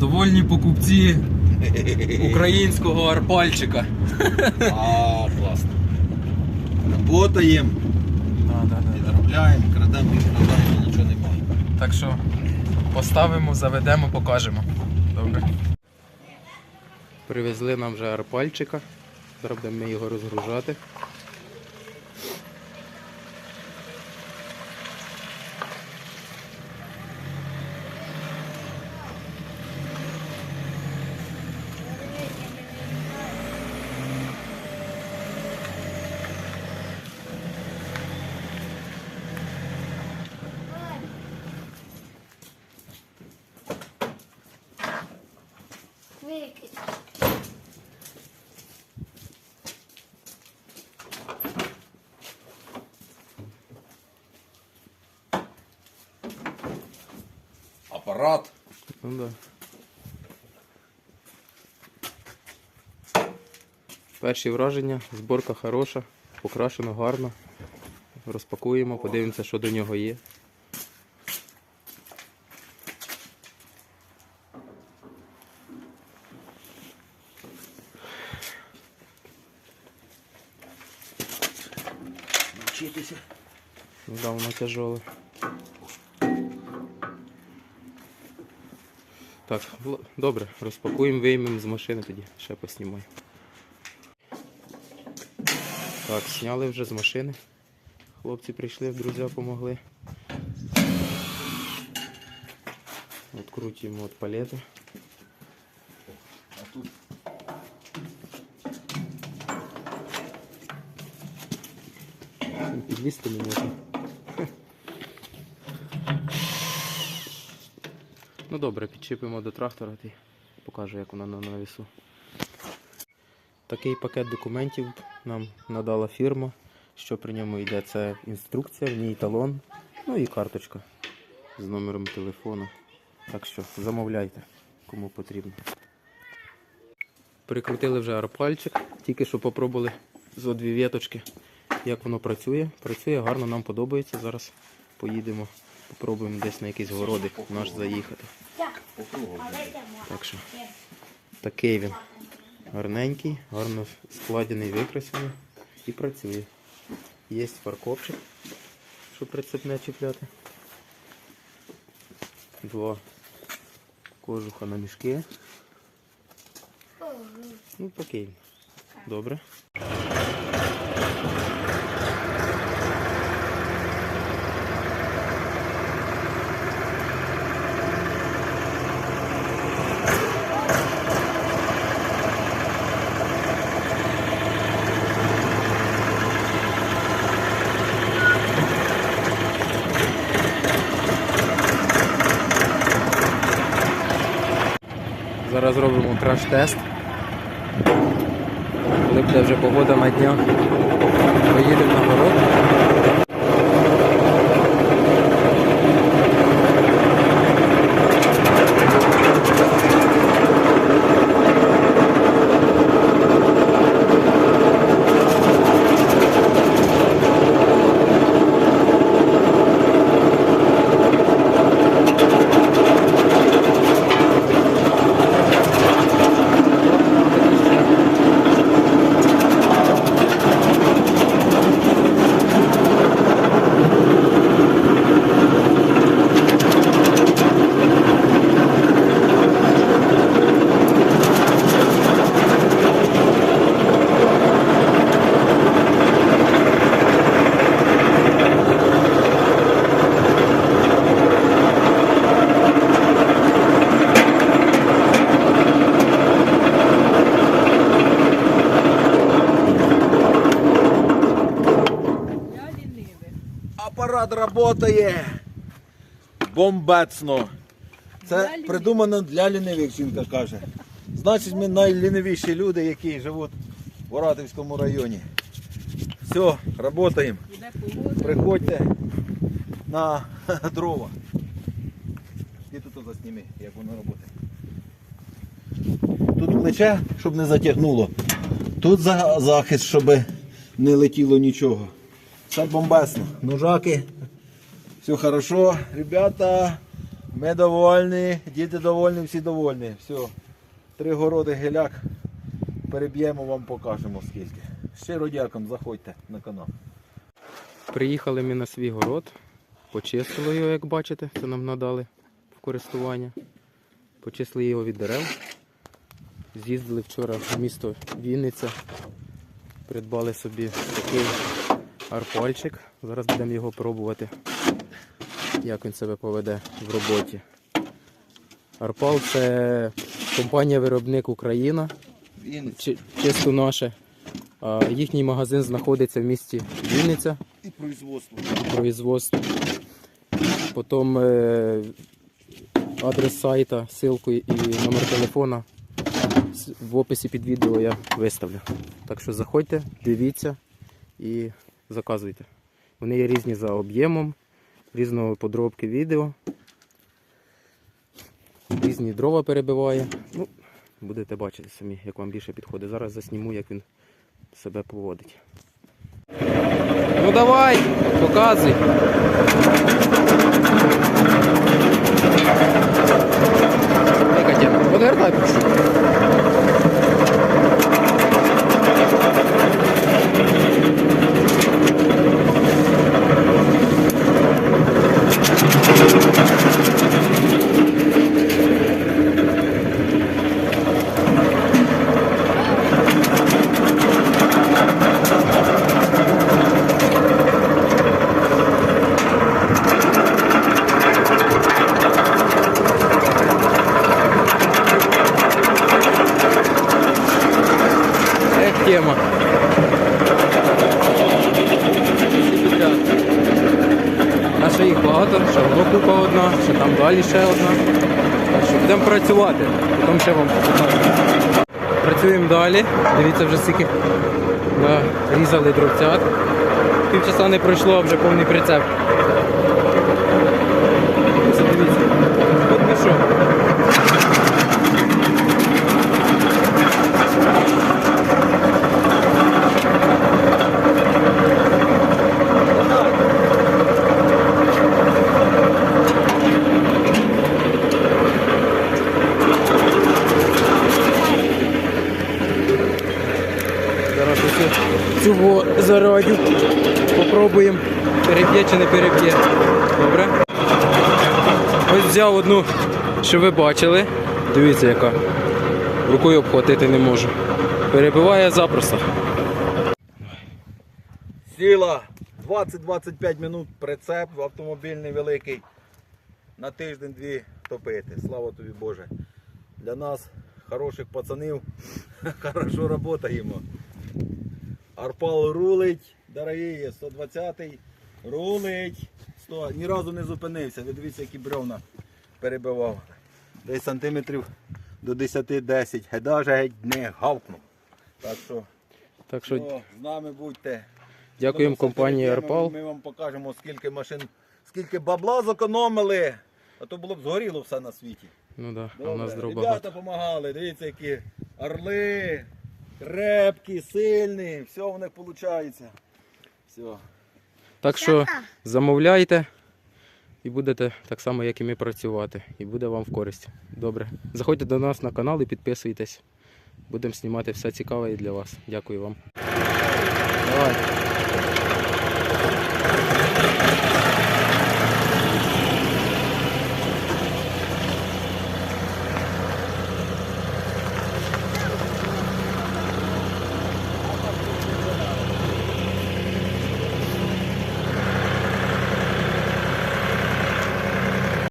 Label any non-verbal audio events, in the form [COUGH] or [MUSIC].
Довольні покупці українського арпальчика. А, класно. Работаємо, Да, да, да, заробляємо, крадемо, не крадаємо, нічого немає. Так що поставимо, заведемо, покажемо. Добре. Привезли нам вже арпальчика. Зараз будемо його розгружати. Апарат. Ну да. Перші враження, зборка хороша, покрашено гарно. Розпакуємо, подивимося, що до нього є. Вчитися. Ну да, воно тяжеле. Так, добре, розпакуємо, виймемо з машини тоді, ще поснімаю. Так, зняли вже з машини. Хлопці прийшли, друзі допомогли. Открутимо від палети. А тут Підлізти не можна. Ну добре, підчіпимо до трактора і покажу, як воно на навісу. Такий пакет документів нам надала фірма. Що при ньому йде? Це інструкція, в ній талон, ну і карточка з номером телефону. Так що замовляйте, кому потрібно. Прикрутили вже арпальчик, тільки що попробували зо дві віточки, як воно працює. Працює гарно, нам подобається. Зараз поїдемо, попробуємо десь на якийсь городик наш заїхати. Так, що такий він. Гарненький, гарно складений, викрасений і працює. Є фаркопчик, щоб прицепне чіпляти. Два кожуха на мішки. Ну такий. Добре. Зараз робимо краш-тест. Коли вже погода на днях, поїдемо на город. Апарат працює. Бомбецно. Це придумано для лінивих, жінка каже. Значить, ми найлінивіші люди, які живуть в Оратівському районі. Все, працюємо. Приходьте на [LAUGHS] дрова. І тут засніми, як воно працює. Тут плече, щоб не затягнуло. Тут захист, щоб не летіло нічого. Все бомбесно. Ножаки. Все хорошо. Ребята, Ми довольні, діти довольні, всі довольні. Все. Три городи геляк. Переб'ємо вам, покажемо скільки. Щиро дякуємо, заходьте на канал. Приїхали ми на свій город, почистили його, як бачите, це нам надали в користування. Почистили його від дерев. З'їздили вчора в місто Вінниця. Придбали собі такий арпальчик. Зараз будемо його пробувати, як він себе поведе в роботі. Арпал це компанія-виробник Україна. Чи- чисто наше. Їхній магазин знаходиться в місті Вінниця, І производство. производство. Потім е, адрес сайта, ссылку і номер телефона в описі під відео я виставлю. Так що заходьте, дивіться і заказуйте. Вони є різні за об'ємом, різного подробки відео. Різні дрова перебиває. Ну, будете бачити самі, як вам більше підходить. Зараз засніму, як він себе поводить. Ну давай, показуй. Дай, Катя, подвертай. Ех, тема. А ще їх багато, ще воно купа одна, ще там далі ще одна. Так що будемо працювати, потім ще вам покажу. Працюємо далі. Дивіться вже скільки різали дровцят. Півчаса не пройшло, а вже повний прицеп. Це дивіться. От пішов. Зараз цього зарядю. Попробуємо, переб'є чи не переб'є. Добре. Ось взяв одну, що ви бачили. Дивіться яка. Рукою обхватити не можу. Перебиває запросто. Сіла 20-25 минут прицеп автомобільний великий. На тиждень-дві топити. Слава тобі Боже. Для нас, хороших пацанів, [LAUGHS] хорошо працюємо. Арпал рулить, дорогі, 120-й, рулить. 100, ні разу не зупинився. Ви дивіться, які бревна перебивав. Десь сантиметрів до 10-10. Геда же геть не гавкнув. Так що, Так що о, з нами будьте. дякуємо компанії Арпал. Ми вам покажемо, скільки машин, скільки бабла зекономили. А то було б згоріло все на світі. Ну да, а у нас дров Ребята допомагали, дивіться, які орли, крепкі, сильні, все в них виходить. Все. Так що замовляйте і будете так само, як і ми працювати. І буде вам в користь. Добре. Заходьте до нас на канал і підписуйтесь. Будемо знімати все цікаве і для вас. Дякую вам. Давай.